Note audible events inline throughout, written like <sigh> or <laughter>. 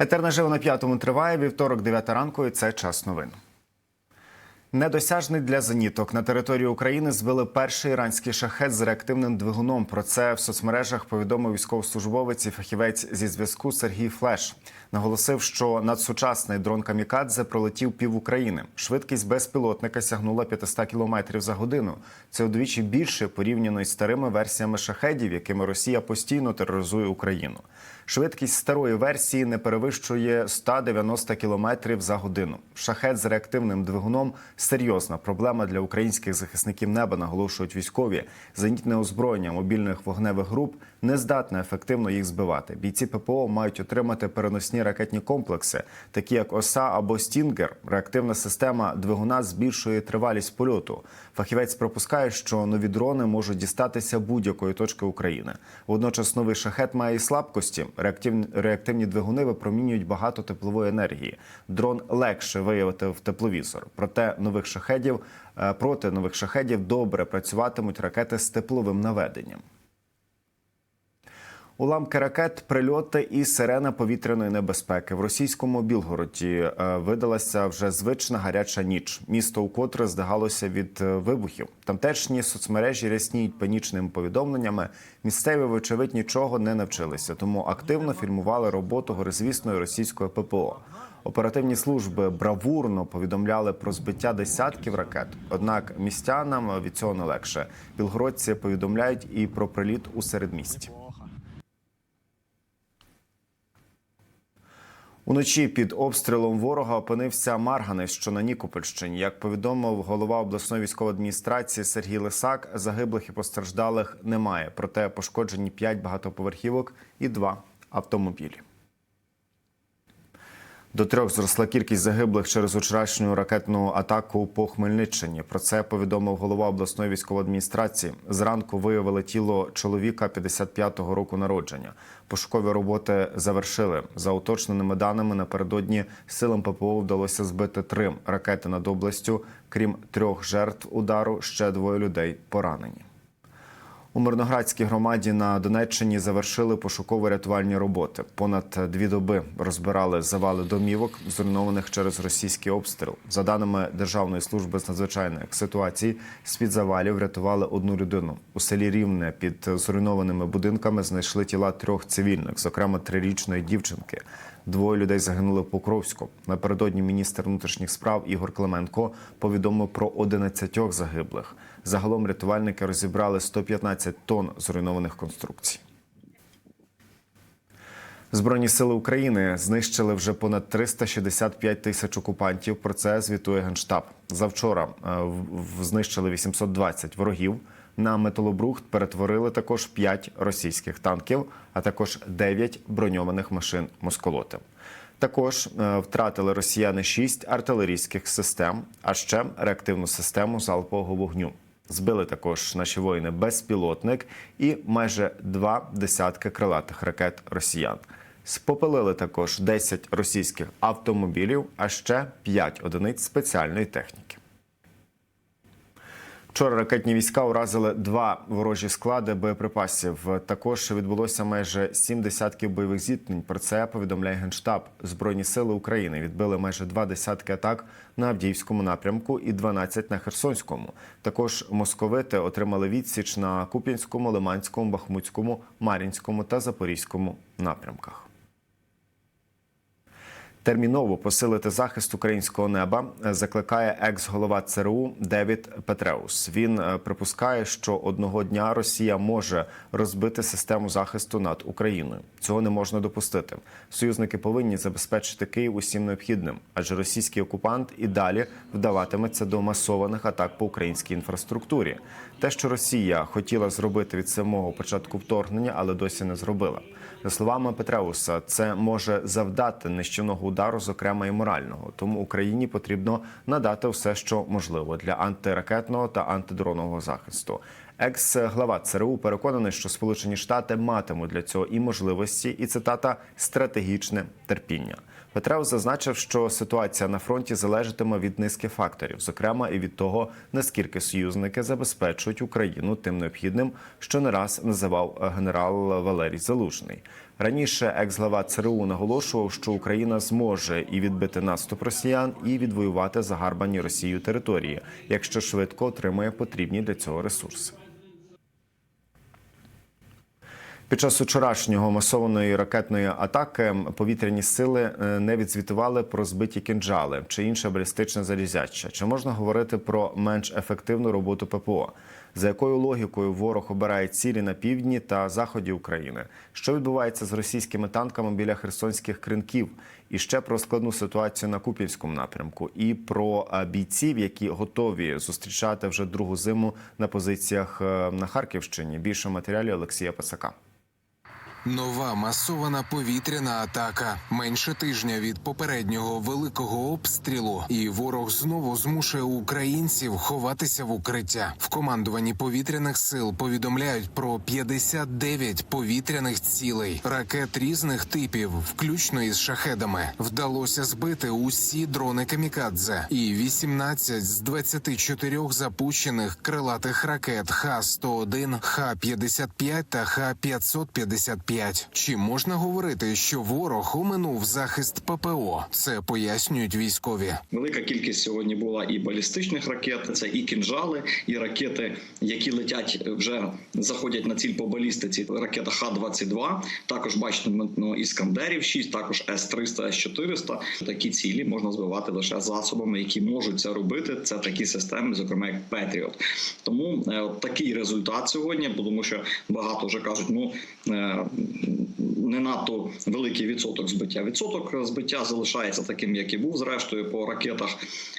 Етер наживо на п'ятому триває вівторок, 9 ранку. і Це час новин. Недосяжний для зеніток на території України збили перший іранський шахет з реактивним двигуном. Про це в соцмережах повідомив військовослужбовець і фахівець зі зв'язку Сергій Флеш. Наголосив, що надсучасний дрон Камікадзе пролетів пів України. Швидкість безпілотника сягнула 500 км за годину. Це удвічі більше порівняно із старими версіями шахедів, якими Росія постійно тероризує Україну. Швидкість старої версії не перевищує 190 км за годину. Шахет з реактивним двигуном серйозна проблема для українських захисників неба, наголошують військові. Зенітне озброєння мобільних вогневих груп не здатне ефективно їх збивати. Бійці ППО мають отримати переносні ракетні комплекси, такі як ОСА або Стінгер. Реактивна система двигуна збільшує тривалість польоту. Фахівець пропускає, що нові дрони можуть дістатися будь-якої точки України. Водночас новий шахет має і слабкості. Реактивні, реактивні двигуни випромінюють багато теплової енергії. Дрон легше виявити в тепловізор. Проте нових шахедів е, проти нових шахедів добре працюватимуть ракети з тепловим наведенням. Уламки ракет, прильоти і сирена повітряної небезпеки в російському Білгороді е, видалася вже звична гаряча ніч. Місто укотре здигалося від е, вибухів. Тамтешні соцмережі рясніють панічними повідомленнями. Місцеві, вочевидь, нічого не навчилися, тому активно фільмували роботу горизвісної російської ППО. Оперативні служби бравурно повідомляли про збиття десятків ракет. Однак містянам від цього не легше. Білгородці повідомляють і про приліт у середмісті. Уночі під обстрілом ворога опинився Марганець, що на Нікопольщині. Як повідомив голова обласної військової адміністрації Сергій Лисак, загиблих і постраждалих немає. Проте пошкоджені 5 багатоповерхівок і 2 автомобілі. До трьох зросла кількість загиблих через вчорашню ракетну атаку по Хмельниччині. Про це повідомив голова обласної військової адміністрації. Зранку виявили тіло чоловіка 55-го року народження. Пошукові роботи завершили. За уточненими даними напередодні силам ППО вдалося збити три ракети над областю. Крім трьох жертв удару, ще двоє людей поранені. У Мирноградській громаді на Донеччині завершили пошуково-рятувальні роботи. Понад дві доби розбирали завали домівок, зруйнованих через російський обстріл. За даними Державної служби з надзвичайних ситуацій, з-під завалів врятували одну людину. У селі Рівне під зруйнованими будинками знайшли тіла трьох цивільних, зокрема трирічної дівчинки. Двоє людей загинули в Покровську. Напередодні міністр внутрішніх справ Ігор Клименко повідомив про 11 загиблих. Загалом рятувальники розібрали 115 тонн зруйнованих конструкцій. Збройні сили України знищили вже понад 365 тисяч окупантів. Про це звітує генштаб. Завчора е, знищили 820 ворогів. На металобрухт перетворили також 5 російських танків, а також 9 броньованих машин москолоти. Також е, втратили росіяни 6 артилерійських систем, а ще реактивну систему залпового вогню. Збили також наші воїни безпілотник і майже два десятки крилатих ракет росіян. Спопелили також 10 російських автомобілів, а ще 5 одиниць спеціальної техніки. Вчора ракетні війська уразили два ворожі склади боєприпасів. Також відбулося майже сім десятків бойових зіткнень. Про це повідомляє генштаб. Збройні сили України відбили майже два десятки атак на Авдіївському напрямку і 12 на Херсонському. Також московити отримали відсіч на Куп'янському, Лиманському, Бахмутському, Мар'їнському та Запорізькому напрямках. Терміново посилити захист українського неба закликає екс-голова ЦРУ Девід Петреус. Він е, припускає, що одного дня Росія може розбити систему захисту над Україною. Цього не можна допустити. Союзники повинні забезпечити Київ усім необхідним, адже російський окупант і далі вдаватиметься до масованих атак по українській інфраструктурі. Те, що Росія хотіла зробити від самого початку вторгнення, але досі не зробила. За словами Петреуса, це може завдати нищівного удару, зокрема і морального. Тому Україні потрібно надати все, що можливо для антиракетного та антидронового захисту. Екс-глава ЦРУ переконаний, що Сполучені Штати матимуть для цього і можливості, і цитата стратегічне терпіння. Петрев зазначив, що ситуація на фронті залежатиме від низки факторів, зокрема і від того, наскільки союзники забезпечують Україну тим необхідним, що не раз називав генерал Валерій Залужний. Раніше екс-глава ЦРУ наголошував, що Україна зможе і відбити наступ росіян, і відвоювати загарбані Росією території, якщо швидко отримає потрібні для цього ресурси. Під час вчорашнього масованої ракетної атаки повітряні сили е, не відзвітували про збиті кінжали чи інше балістичне залізяче. Чи можна говорити про менш ефективну роботу ППО? За якою логікою ворог обирає цілі на півдні та заході України? Що відбувається з російськими танками біля херсонських кринків? І ще про складну ситуацію на Куп'янському напрямку, і про е, бійців, які готові зустрічати вже другу зиму на позиціях е, на Харківщині. Більше матеріалів Олексія Пасака. Нова масована повітряна атака менше тижня від попереднього великого обстрілу, і ворог знову змушує українців ховатися в укриття. В командуванні повітряних сил повідомляють про 59 повітряних цілей, ракет різних типів, включно із шахедами. Вдалося збити усі дрони камікадзе, і 18 з 24 запущених крилатих ракет Х-101, Х-55 та Х-555. Чи можна говорити, що ворог оминув захист ППО? Це пояснюють військові. Велика кількість сьогодні була і балістичних ракет, це і кінжали, і ракети, які летять вже заходять на ціль по балістиці. Ракета Х-22, також бачите, ну, іскандерів 6, також С-300, С-400. Такі цілі можна збивати лише засобами, які можуть це робити. Це такі системи, зокрема як Петріот. Тому е, такий результат сьогодні, тому що багато вже кажуть, ну е, не надто великий відсоток збиття. Відсоток збиття залишається таким, як і був зрештою по ракетах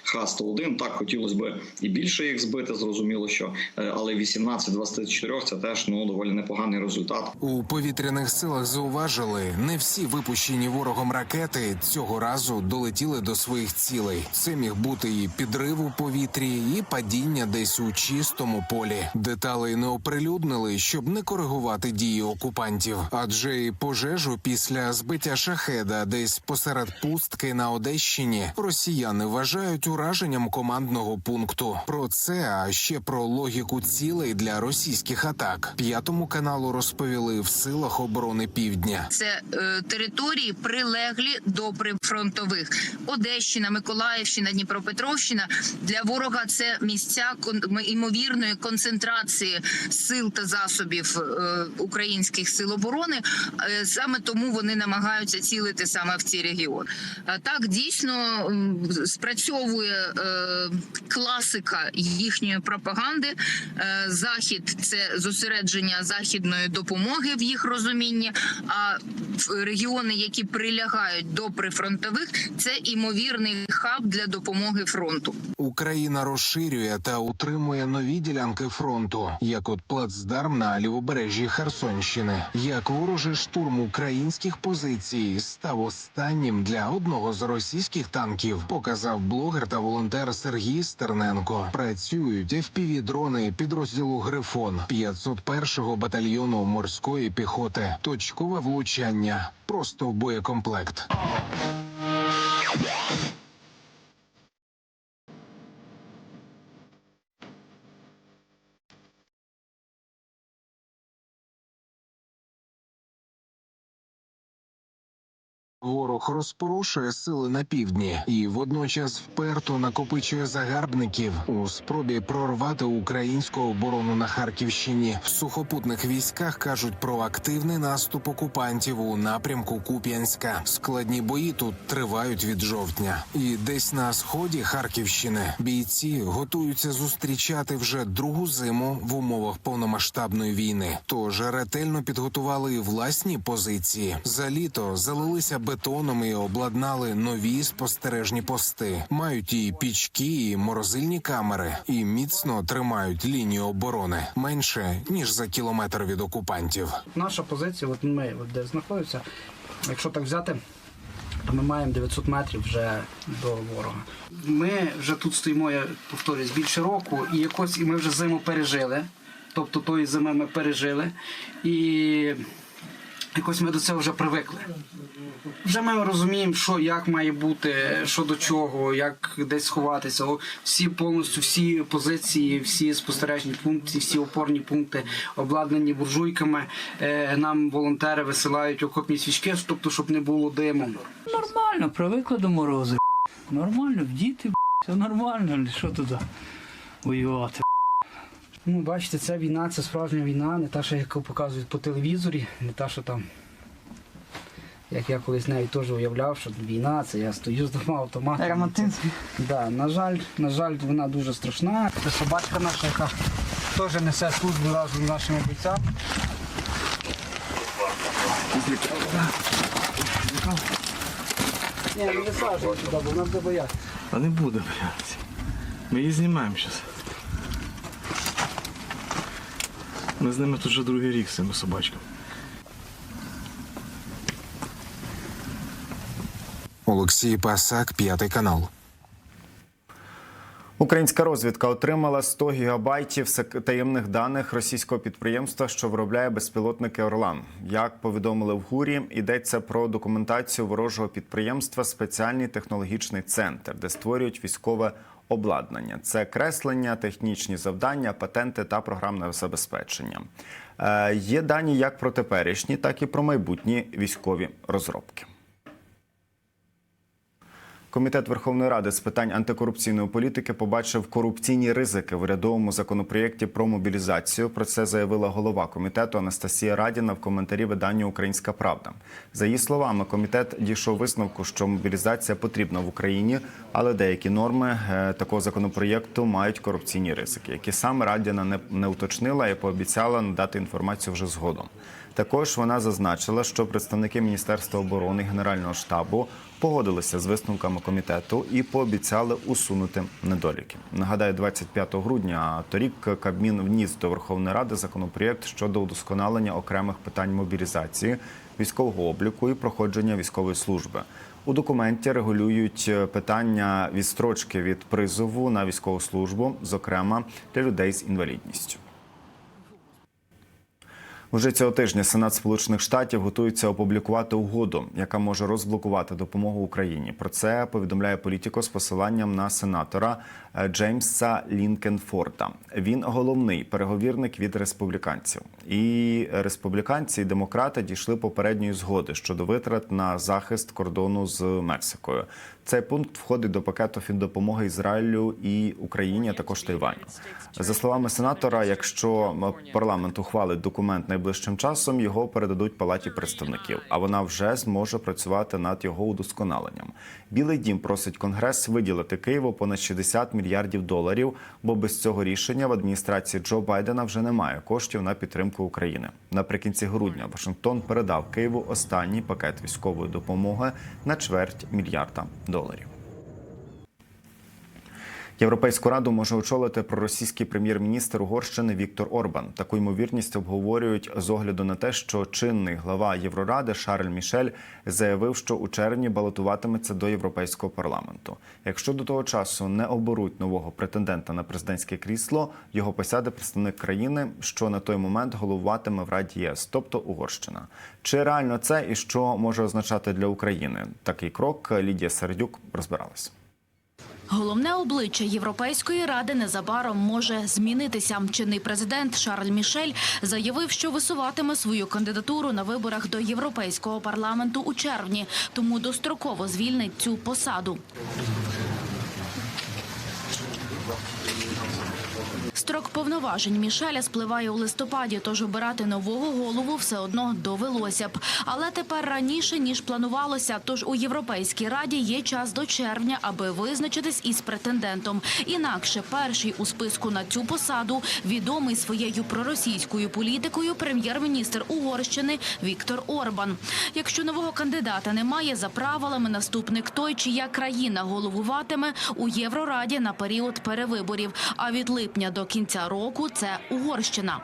Х-101. Так хотілося б і більше їх збити. Зрозуміло, що е, але 18 з 24 – це теж ну доволі непоганий результат. У повітряних силах зауважили, не всі випущені ворогом ракети цього разу долетіли до своїх цілей. Це міг бути і підрив у повітрі, і падіння десь у чистому полі. Деталей не оприлюднили, щоб не коригувати дії окупантів. Адже і пожежу після збиття шахеда десь посеред пустки на Одещині росіяни вважають ураженням командного пункту. Про це а ще про логіку цілей для російських атак. П'ятому каналу розповіли в силах оборони півдня. Це е, території прилеглі до прифронтових Одещина, Миколаївщина, Дніпропетровщина. Для ворога це місця імовірної концентрації сил та засобів е, українських сил оборони. Е, саме тому вони намагаються цілити саме в ці регіони. Е, Так дійсно спрацьовує е, класика їхньої пропаганди. Захід це зосередження західної допомоги в їх розумінні. А регіони, які прилягають до прифронтових, це імовірний хаб для допомоги фронту. Україна розширює та утримує нові ділянки фронту, як от плацдарм на лівобережжі Херсонщини. Як ворожий штурм українських позицій став останнім для одного з російських танків, показав блогер та волонтер Сергій Стерненко. Працюють fpv дрони підрозділу Грифон 501-го батальйону морської піхоти. Точкове влучання просто в боєкомплект. Ворог розпорушує сили на півдні і водночас вперто накопичує загарбників у спробі прорвати українську оборону на Харківщині. В сухопутних військах кажуть про активний наступ окупантів у напрямку Куп'янська. Складні бої тут тривають від жовтня. І десь на сході Харківщини бійці готуються зустрічати вже другу зиму в умовах повномасштабної війни. Тож ретельно підготували і власні позиції. За літо залилися бетоном і обладнали нові спостережні пости. Мають і пічки, і морозильні камери, і міцно тримають лінію оборони менше ніж за кілометр від окупантів. Наша позиція, от ми от де знаходимося, якщо так взяти, то ми маємо 900 метрів вже до ворога. Ми вже тут стоїмо, я повторюсь, більше року, і якось і ми вже зиму пережили. Тобто тої зими ми пережили. І якось ми до цього вже привикли. Вже ми розуміємо, що як має бути, що до чого, як десь сховатися. Всі повністю всі позиції, всі спостережні пункти, всі опорні пункти обладнані буржуйками. Е, Нам волонтери висилають окопні свічки, тобто, щоб не було диму. Нормально, привикли до морозу. Нормально, діти, все нормально, що туди воювати. Ну, бачите, це війна, це справжня війна, не та, що яку показують по телевізорі, не та, що там. Як я колись навіть теж уявляв, що війна, це я стою з двома автоматами. Да, на жаль, на жаль, вона дуже страшна. Це собачка наша, яка теж несе службу разом з нашими бійцями. Ні, не висаджуй сюди, бо вона буде боятися. А не буде боятися. Ми її знімаємо зараз. Ми з ними тут вже другий рік з цими собачками. Олексій Пасак, п'ятий канал. Українська розвідка отримала 100 гігабайтів таємних даних російського підприємства, що виробляє безпілотники Орлан. Як повідомили в ГУРі, йдеться про документацію ворожого підприємства Спеціальний технологічний центр, де створюють військове обладнання. Це креслення, технічні завдання, патенти та програмне забезпечення. Е, Є дані як про теперішні, так і про майбутні військові розробки. Комітет Верховної Ради з питань антикорупційної політики побачив корупційні ризики в урядовому законопроєкті про мобілізацію. Про це заявила голова комітету Анастасія Радіна в коментарі виданню Українська Правда. За її словами, комітет дійшов висновку, що мобілізація потрібна в Україні, але деякі норми е, такого законопроєкту мають корупційні ризики, які саме Радіна не уточнила і пообіцяла надати інформацію вже згодом. Також вона зазначила, що представники Міністерства оборони Генерального штабу погодилися з висновками комітету і пообіцяли усунути недоліки. Нагадаю, 25 грудня торік Кабмін вніс до Верховної Ради законопроєкт щодо удосконалення окремих питань мобілізації, військового обліку і проходження військової служби. У документі регулюють питання відстрочки від призову на військову службу, зокрема для людей з інвалідністю. Уже цього тижня Сенат Сполучених Штатів готується опублікувати угоду, яка може розблокувати допомогу Україні. Про це повідомляє політико з посиланням на сенатора Джеймса Лінкенфорда. Він головний переговірник від республіканців. І республіканці і демократи дійшли попередньої згоди щодо витрат на захист кордону з Мексикою. Цей пункт входить до пакету фіндопомоги Ізраїлю і Україні, а також Тайваню. За словами сенатора, якщо парламент ухвалить документ найближчим часом, його передадуть палаті представників, а вона вже зможе працювати над його удосконаленням. Білий дім просить конгрес виділити Києву понад 60 мільярдів доларів, бо без цього рішення в адміністрації Джо Байдена вже немає коштів на підтримку України. Наприкінці грудня Вашингтон передав Києву останній пакет військової допомоги на чверть мільярда доларів. Європейську раду може очолити проросійський прем'єр-міністр Угорщини Віктор Орбан. Таку ймовірність обговорюють з огляду на те, що чинний глава Євроради Шарль Мішель заявив, що у червні балотуватиметься до європейського парламенту. Якщо до того часу не оберуть нового претендента на президентське крісло, його посяде представник країни, що на той момент головуватиме в Раді ЄС, тобто Угорщина. Чи реально це і що може означати для України такий крок? Лідія Сердюк розбиралась. Головне обличчя Європейської ради незабаром може змінитися. Чинний президент Шарль Мішель заявив, що висуватиме свою кандидатуру на виборах до Європейського парламенту у червні, тому достроково звільнить цю посаду. Строк повноважень Мішеля спливає у листопаді, тож обирати нового голову все одно довелося б. Але тепер раніше ніж планувалося. Тож у Європейській раді є час до червня, аби визначитись із претендентом. Інакше перший у списку на цю посаду відомий своєю проросійською політикою прем'єр-міністр Угорщини Віктор Орбан. Якщо нового кандидата немає, за правилами наступник той, чия країна головуватиме у Єврораді на період перевиборів. А від липня до кінця року це Угорщина.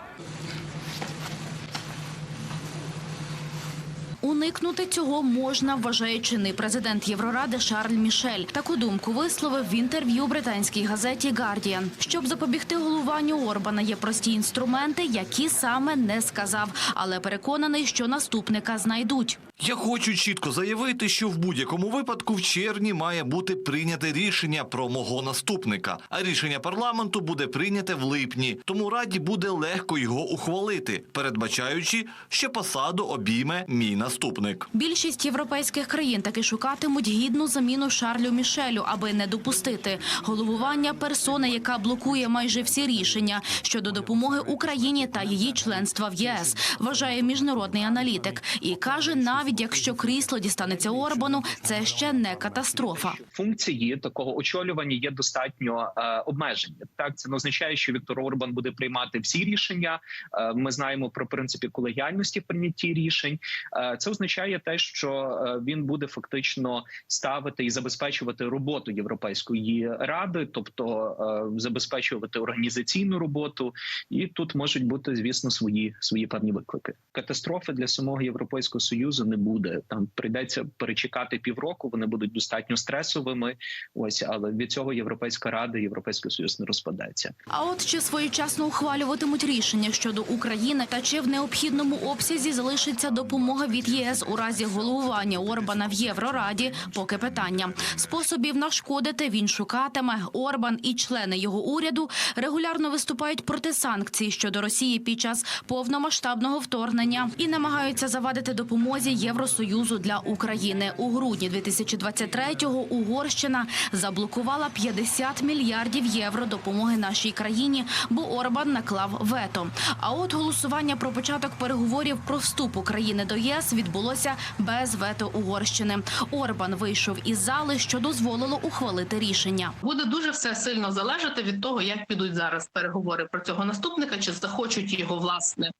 Уникнути цього можна, вважає чинний президент Євроради Шарль Мішель. Таку думку висловив в інтерв'ю британській газеті «Гардіан». Щоб запобігти головуванню Орбана, є прості інструменти, які саме не сказав, але переконаний, що наступника знайдуть. Я хочу чітко заявити, що в будь-якому випадку в червні має бути прийняте рішення про мого наступника. А рішення парламенту буде прийняте в липні, тому раді буде легко його ухвалити, передбачаючи, що посаду обійме мій наступник. Більшість європейських країн таки шукатимуть гідну заміну Шарлю Мішелю, аби не допустити головування персони, яка блокує майже всі рішення щодо допомоги Україні та її членства в ЄС, вважає міжнародний аналітик і каже, навіть якщо крісло дістанеться Орбану, це ще не катастрофа. функції такого очолювання є достатньо е, обмежені. Так це не означає, що Віктор Орбан буде приймати всі рішення. Е, ми знаємо про принципі колегіальності в прийнятті рішень. Е, це означає те, що е, він буде фактично ставити і забезпечувати роботу Європейської ради, тобто е, забезпечувати організаційну роботу, і тут можуть бути, звісно, свої свої певні виклики. Катастрофи для самого європейського союзу не буде. Там прийдеться перечекати півроку. Вони будуть достатньо стресовими. Ось але від цього Європейська рада, Європейський Союз не розпадеться. А от чи своєчасно ухвалюватимуть рішення щодо України, та чи в необхідному обсязі залишиться допомога від ЄС у разі головування Орбана в Єврораді? Поки питання способів нашкодити він шукатиме. Орбан і члени його уряду регулярно виступають проти санкцій щодо Росії під час повномасштабного вторгнення і намагаються завадити допомозі Євросоюзу для України. У грудні 2023-го Угорщина заблокувала 50 мільярдів євро допомоги нашій країні, бо Орбан наклав вето. А от голосування про початок переговорів про вступ України до ЄС відбулося без вето Угорщини. Орбан вийшов із зали, що дозволило ухвалити рішення. Буде дуже все сильно залежати від того, як підуть зараз переговори про цього наступника, чи захочуть його власне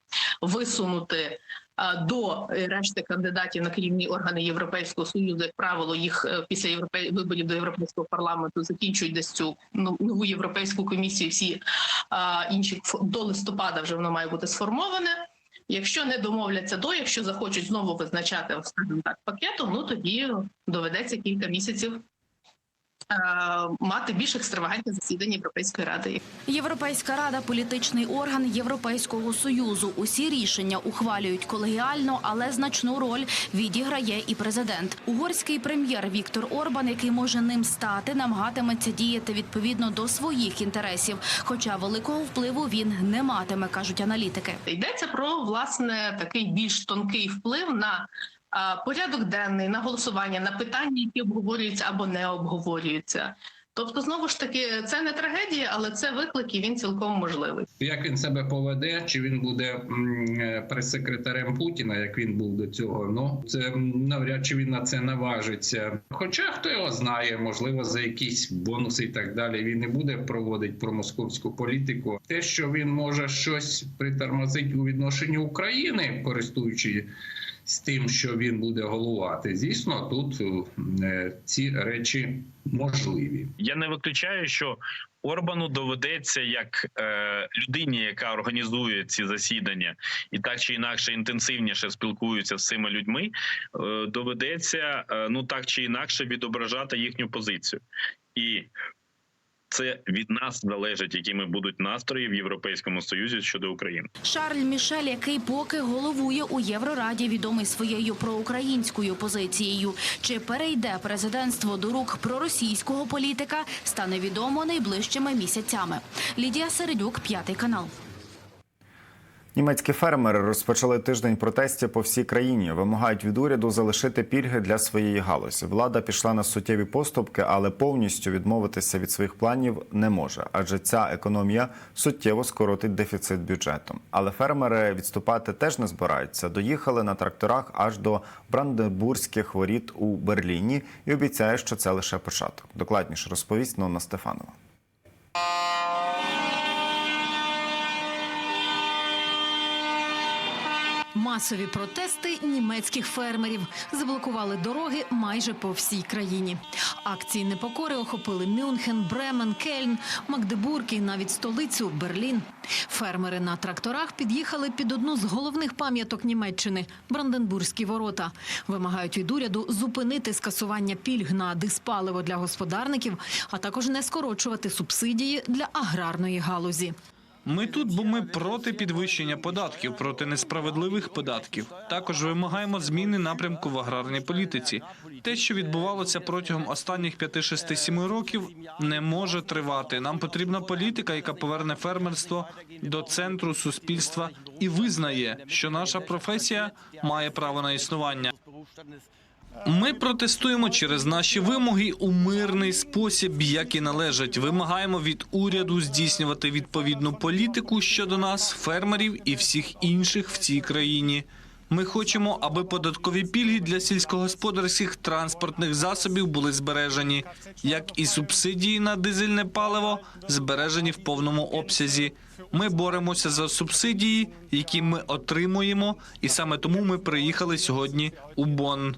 висунути. До решти кандидатів на керівні органи Європейського союзу, як правило, їх е, після європей... виборів до європейського парламенту закінчують десь цю ну, нову європейську комісію. Всі інші до листопада вже воно має бути сформоване. Якщо не домовляться до, якщо захочуть знову визначати скажімо так пакетом, ну тоді доведеться кілька місяців е, мати більш екстравагантні засідання Європейської ради. Європейська рада політичний орган Європейського союзу. Усі рішення ухвалюють колегіально, але значну роль відіграє і президент. Угорський прем'єр Віктор Орбан, який може ним стати, намагатиметься діяти відповідно до своїх інтересів. Хоча великого впливу він не матиме, кажуть аналітики. Йдеться про власне такий більш тонкий вплив на порядок денний, на голосування, на питання, які обговорюються або не обговорюються. Тобто, знову ж таки, це не трагедія, але це виклик, і він цілком можливий. Як він себе поведе, чи він буде е, прес-секретарем Путіна, як він був до цього? Ну це навряд чи він на це наважиться. Хоча хто його знає, можливо, за якісь бонуси і так далі він не буде проводити промосковську політику. Те, що він може щось притормозити у відношенні України, користуючи. З тим, що він буде головувати, звісно, тут е, ці речі можливі. Я не виключаю, що Орбану доведеться як е, людині, яка організує ці засідання, і так чи інакше інтенсивніше спілкується з цими людьми. Е, доведеться е, ну так чи інакше відображати їхню позицію, і це від нас залежить, якими будуть настрої в Європейському Союзі щодо України. Шарль Мішель, який поки головує у Єврораді, відомий своєю проукраїнською позицією. Чи перейде президентство до рук проросійського політика, стане відомо найближчими місяцями. Лідія Середюк, п'ятий канал. Німецькі фермери розпочали тиждень протестів по всій країні. Вимагають від уряду залишити пільги для своєї галузі. Влада пішла на суттєві поступки, але повністю відмовитися від своїх планів не може, адже ця економія суттєво скоротить дефіцит бюджету. Але фермери відступати теж не збираються. Доїхали на тракторах аж до Бранденбурзьких воріт у Берліні і обіцяє, що це лише початок. Докладніше розповість Нонна Стефанова. Масові протести німецьких фермерів заблокували дороги майже по всій країні. Акції непокори охопили Мюнхен, Бремен, Кельн, Магдебург і навіть столицю Берлін. Фермери на тракторах під'їхали під одну з головних пам'яток Німеччини Бранденбурзькі ворота. Вимагають від уряду зупинити скасування пільг на диспаливо для господарників, а також не скорочувати субсидії для аграрної галузі. Ми тут, бо ми проти підвищення податків, проти несправедливих податків. Також вимагаємо зміни напрямку в аграрній політиці. Те, що відбувалося протягом останніх 5-6-7 років, не може тривати. Нам потрібна політика, яка поверне фермерство до центру суспільства і визнає, що наша професія має право на існування. Ми протестуємо через наші вимоги у мирний спосіб, як і належить. Вимагаємо від уряду здійснювати відповідну політику щодо нас, фермерів і всіх інших в цій країні. Ми хочемо, аби податкові пільги для сільськогосподарських транспортних засобів були збережені, як і субсидії на дизельне паливо збережені в повному обсязі. Ми боремося за субсидії, які ми отримуємо, і саме тому ми приїхали сьогодні у Бонн.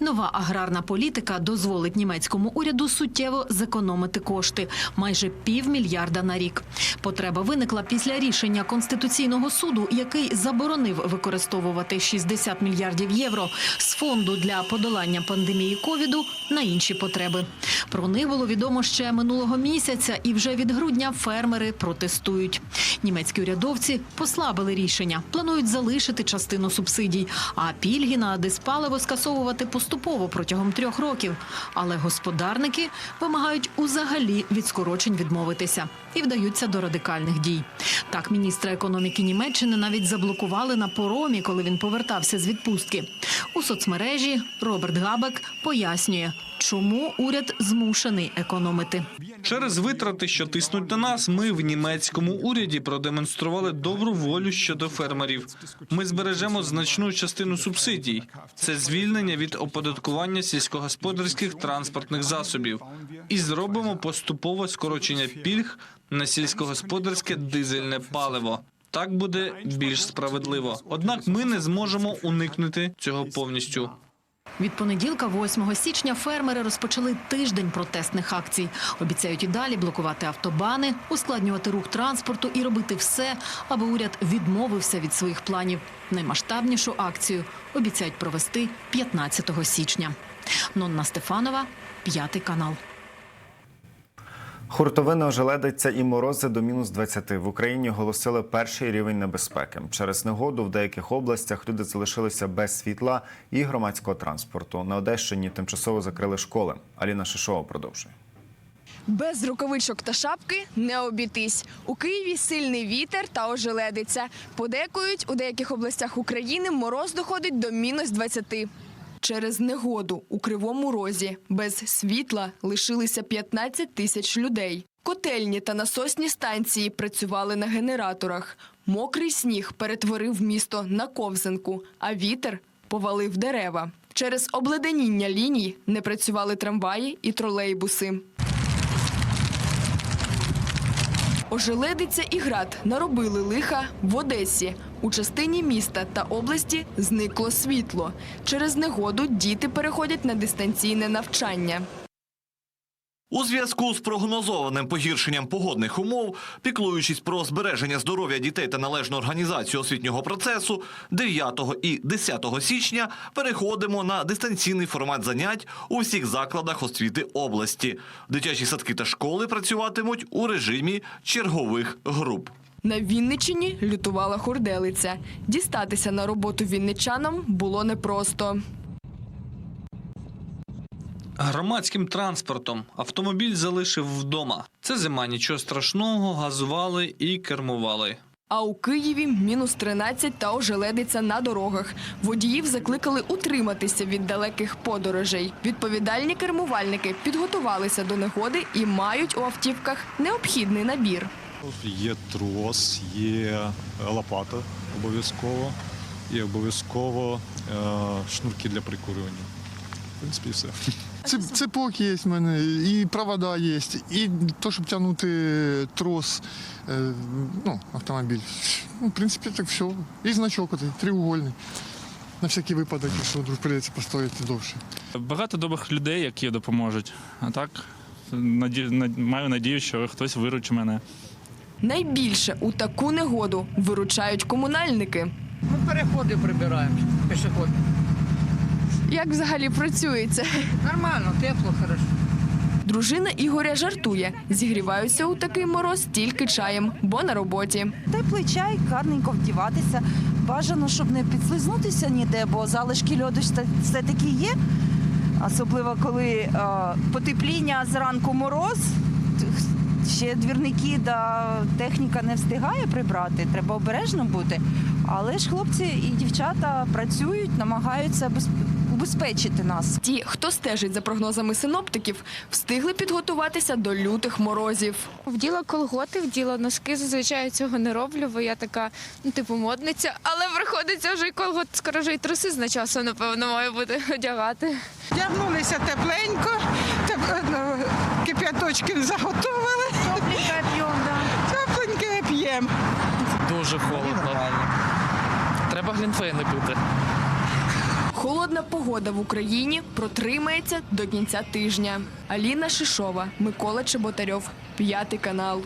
Нова аграрна політика дозволить німецькому уряду суттєво зекономити кошти майже півмільярда на рік. Потреба виникла після рішення конституційного суду, який заборонив використовувати 60 мільярдів євро з фонду для подолання пандемії ковіду на інші потреби. Про них було відомо ще минулого місяця, і вже від грудня фермери протестують. Німецькі урядовці послабили рішення, планують залишити частину субсидій, а пільги на диспаливо скасовувати поступово протягом трьох років. Але господарники вимагають узагалі від скорочень відмовитися і вдаються до радикальних дій. Так, міністра економіки Німеччини навіть заблокували на поромі, коли він повертався з відпустки. У соцмережі Роберт Габек пояснює, чому уряд змушений економити. Через витрати, що тиснуть на нас, ми в німецькому уряді продемонстрували добру волю щодо фермерів. Ми збережемо значну частину субсидій. Це звільнення від оподаткування сільськогосподарських транспортних засобів. І зробимо поступове скорочення пільг на сільськогосподарське дизельне паливо. Так буде більш справедливо. Однак ми не зможемо уникнути цього повністю. Від понеділка, 8 січня, фермери розпочали тиждень протестних акцій. Обіцяють і далі блокувати автобани, ускладнювати рух транспорту і робити все, аби уряд відмовився від своїх планів. Наймасштабнішу акцію обіцяють провести 15 січня. Нонна Стефанова, п'ятий канал. Хуртовина ожеледиться і морози до мінус 20. В Україні оголосили перший рівень небезпеки. Через негоду в деяких областях люди залишилися без світла і громадського транспорту. На Одещині тимчасово закрили школи. Аліна Шишова продовжує. Без рукавичок та шапки не обійтись. У Києві сильний вітер та ожеледиця. Подекують, у деяких областях України мороз доходить до мінус 20. Через негоду у Кривому Розі без світла лишилися 15 тисяч людей. Котельні та насосні станції працювали на генераторах. Мокрий сніг перетворив місто на ковзанку, а вітер повалив дерева. Через обледеніння ліній не працювали трамваї і тролейбуси. Ожеледиця і град наробили лиха в Одесі. У частині міста та області зникло світло. Через негоду діти переходять на дистанційне навчання. У зв'язку з прогнозованим погіршенням погодних умов, піклуючись про збереження здоров'я дітей та належну організацію освітнього процесу, 9 і 10 січня переходимо на дистанційний формат занять у всіх закладах освіти області. Дитячі садки та школи працюватимуть у режимі чергових груп. На Вінничині лютувала хурделиця. Дістатися на роботу вінничанам було непросто. Громадським транспортом автомобіль залишив вдома. Це зима, нічого страшного, газували і кермували. А у Києві мінус 13 та ожеледиця на дорогах. Водіїв закликали утриматися від далеких подорожей. Відповідальні кермувальники підготувалися до негоди і мають у автівках необхідний набір. Є трос, є лопата обов'язково і обов'язково е, шнурки для прикурювання. В принципі, все. Це, цепок є в мене, і провода є, і то, щоб тягнути трос, е, ну, автомобіль. Ну, в принципі, так все. І значок отий, треугольний. На всякий випадок, якщо вдруг прийдеться постояти довше. Багато добрих людей, які допоможуть. А так наді... маю надію, що хтось виручить мене. Найбільше у таку негоду виручають комунальники. Ми переходи прибираємо, пішоходи. Як взагалі працюється? Нормально, тепло, хорошо. Дружина Ігоря жартує, зігріваються у такий мороз тільки чаєм, бо на роботі. Теплий чай, гарненько вдіватися. Бажано, щоб не підслизнутися ніде, бо залишки льоду все- все-таки є. Особливо коли е, потепління зранку мороз. Ще двірники да техніка не встигає прибрати, треба обережно бути. Але ж хлопці і дівчата працюють, намагаються убезпечити нас. Ті, хто стежить за прогнозами синоптиків, встигли підготуватися до лютих морозів. Вділа колготи, вділа носки. Зазвичай цього не роблю, бо я така, ну, типу, модниця. Але приходиться вже й колгот, скоро вже й труси з часу, напевно, маю бути <laughs> одягати. Вдягнулися тепленько, теп- ну, кип'яточки заготовили. Тепленьке п'ємо, Тепленьке п'ємо. Дуже холодно. Треба глінтвейни пити. Холодна погода в Україні протримається до кінця тижня. Аліна Шишова, Микола Чеботарьов, п'ятий канал.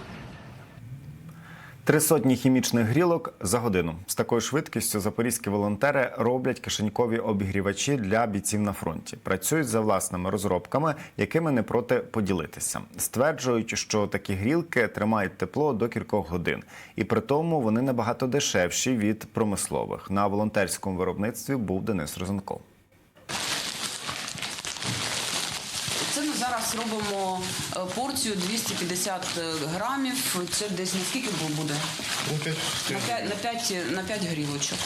Три сотні хімічних грілок за годину. З такою швидкістю запорізькі волонтери роблять кишенькові обігрівачі для бійців на фронті. Працюють за власними розробками, якими не проти поділитися. Стверджують, що такі грілки тримають тепло до кількох годин, і при тому вони набагато дешевші від промислових. На волонтерському виробництві був Денис Розенков. Це ми зараз робимо е, порцію 250 грамів. Це десь наскільки буде? На 5, на 5, на 5 грілочок.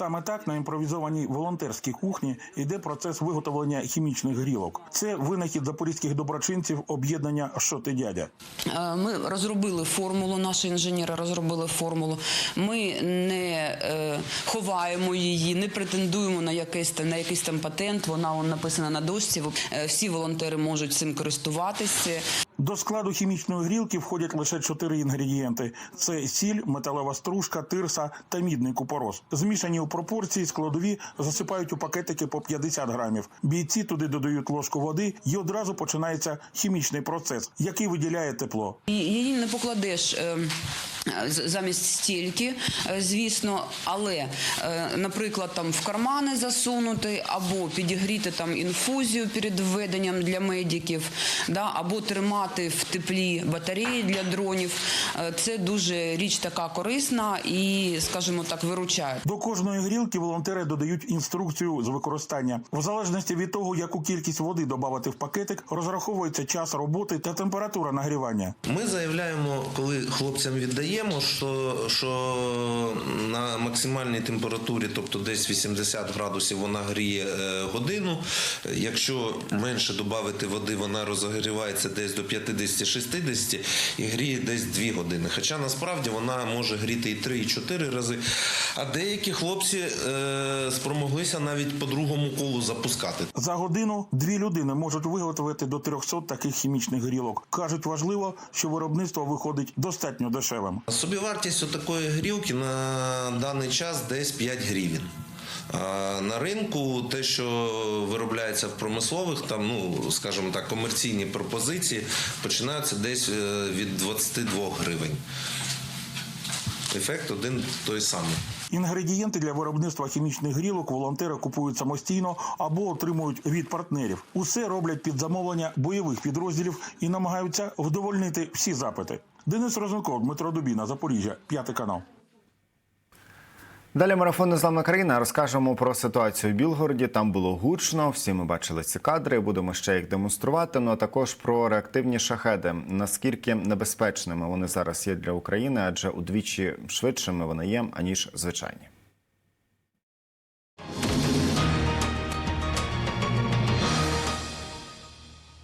Саме так на імпровізованій волонтерській кухні йде процес виготовлення хімічних грілок. Це винахід запорізьких доброчинців об'єднання «Що ти дядя. Е, Ми розробили формулу, наші інженери розробили формулу. Ми не е, ховаємо її, не претендуємо на якийсь на якийсь там патент. Вона он, написана на дошці. Е, Всі волонтери можуть цим користуватися. До складу хімічної грілки входять лише чотири інгредієнти: це сіль, металева стружка, тирса та мідний купорос. Змішані у пропорції складові засипають у пакетики по 50 грамів. Бійці туди додають ложку води, і одразу починається хімічний процес, який виділяє тепло. Її не покладеш е, з- замість стільки, е, звісно, але, е, наприклад, там в кармани засунути або підігріти там інфузію перед введенням для медиків, да, або тримати в теплі батареї для дронів. Е, Це дуже річ така корисна і, скажімо так, виручає. До кожної грілки волонтери додають інструкцію з використання. В залежності від того, яку кількість води додати в пакетик, розраховується час роботи та температура нагрівання. Ми заявляємо, коли хлопцям віддаємо, що, що на максимальній температурі, тобто десь 80 градусів, вона гріє е, годину. Якщо менше додати води, вона розігрівається десь до 50-60 і гріє десь 2 години. Хоча насправді вона може гріти і 3, і 4 рази. А деякі хлопці е, спромоглися навіть по другому колу запускати. За годину дві людини можуть виготовити до 300 таких хімічних грілок. кажуть, важливо, що виробництво виходить достатньо дешевим. Собівартість такої грілки на даний час десь 5 гривень. На ринку те, що виробляється в промислових, там, ну скажімо так, комерційні пропозиції починаються десь е, від 22 гривень. Ефект один той самий. Інгредієнти для виробництва хімічних грілок волонтери купують самостійно або отримують від партнерів. Усе роблять під замовлення бойових підрозділів і намагаються вдовольнити всі запити. Денис Розенков, Дмитро Дубіна, Запоріжжя, п'ятий канал. Далі марафон Незламна країна. Розкажемо про ситуацію в Білгороді. Там було гучно. Всі ми бачили ці кадри. Будемо ще їх демонструвати. Ну а також про реактивні шахеди. Наскільки небезпечними вони зараз є для України, адже удвічі швидшими вони є аніж звичайні.